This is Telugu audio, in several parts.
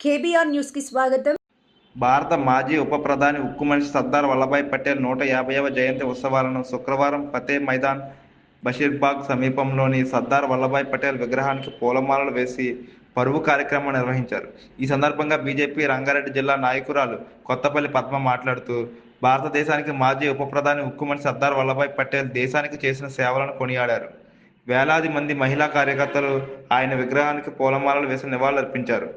కేబీఆర్ న్యూస్కి స్వాగతం. భారత మాజీ ఉప ప్రధాని ఉక్కు మనిషి సర్దార్ వల్లభాయ్ పటేల్ నూట యాభైవ జయంతి ఉత్సవాలను శుక్రవారం ఫతే మైదాన్ బషీర్బాగ్ సమీపంలోని సర్దార్ వల్లభాయ్ పటేల్ విగ్రహానికి పూలమాలలు వేసి పరువు కార్యక్రమం నిర్వహించారు. ఈ సందర్భంగా బీజేపీ రంగారెడ్డి జిల్లా నాయకురాలు కొత్తపల్లి పద్మ మాట్లాడుతూ భారతదేశానికి మాజీ ఉప ప్రధాని ఉక్కుమని సర్దార్ వల్లభాయ్ పటేల్ దేశానికి చేసిన సేవలను కొనియాడారు. వేలాది మంది మహిళా కార్యకర్తలు ఆయన విగ్రహానికి పూలమాలలు వేసి నివాళులర్పించారు.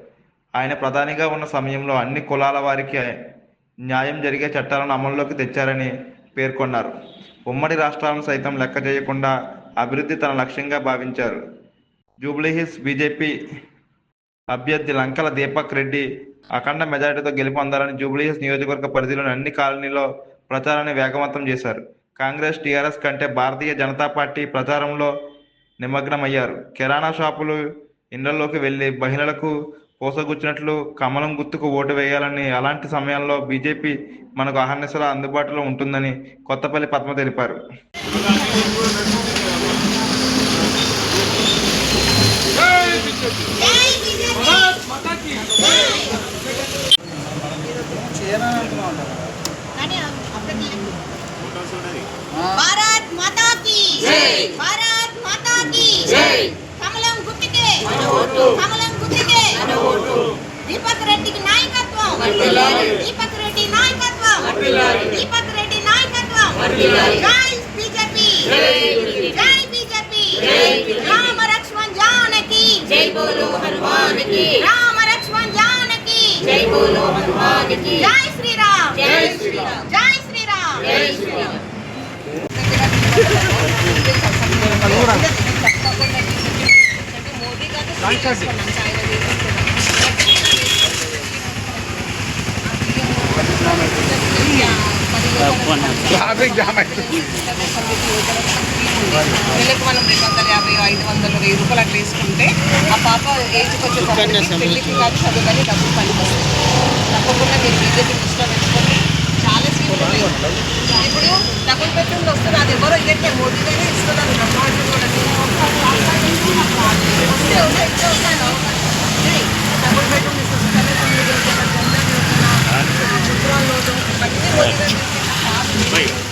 ఆయన ప్రధానిగా ఉన్న సమయంలో అన్ని కులాల వారికి న్యాయం జరిగే చట్టాలను అమల్లోకి తెచ్చారని పేర్కొన్నారు. ఉమ్మడి రాష్ట్రాలను సైతం లెక్క చేయకుండా అభివృద్ధి తన లక్ష్యంగా భావించారు. జూబ్లీహిల్స్ బీజేపీ అభ్యర్థి లంకల దీపక్ రెడ్డి అఖండ మెజారిటీతో గెలుపొందాలని జూబ్లీహిల్స్ నియోజకవర్గ పరిధిలోని అన్ని కాలనీలో ప్రచారాన్ని వేగవంతం చేశారు. కాంగ్రెస్ టీఆర్ఎస్ కంటే భారతీయ జనతా పార్టీ ప్రచారంలో నిమగ్నమయ్యారు. కిరాణా షాపులు ఇళ్ళలోకి వెళ్ళి మహిళలకు పోసగుచ్చినట్లు కమలం గుర్తుకు ఓటు వేయాలని అలాంటి సమయాల్లో బీజేపీ మనకు అహర్నిశలా అందుబాటులో ఉంటుందని కొత్తపల్లి పద్మ తెలిపారు భారత్ మాతా की భారత్ మాతా की కమలం గుర్తుకే కమలం గుర్తుకే దీపక్ రెడ్డికి నాయకత్వం దీపక్ రెడ్డి నాయకత్వం దీపక్ రెడ్డి నాయకత్వం జై బీజేపీ జై బీజేపీ రామ లక్ష్మణ్ జానకి జై బోలో హనుమాన్కి రామ లక్ష్మణ్ జానకి. జై బోలో హనుమాన్కి జై శ్రీరామ్. జై శ్రీరామ్. జై శ్రీరామ్. జై శ్రీరామ్. ట్రాఫిక్ జామ్ మనం రెండు వందల యాభై ఐదు వందలు వెయ్యి ఆ పాప ఏజ్కి వచ్చేసరికి పెళ్ళికి కాదు చదువు కానీ డబ్బులు పనికొస్తుంది తప్పకుండా మీరు బీజేపీ దృష్టిలో పెట్టుకొని చాలా స్కీమ్లు ఇప్పుడు డబుల్ బెడ్రూమ్లు వస్తుంది అది ఎవరో ఇదే మోదీ ఇస్తున్నారు. బ్రహ్మాండం కూడా డబుల్ బెడ్రూమ్ ఇస్తుంది Later.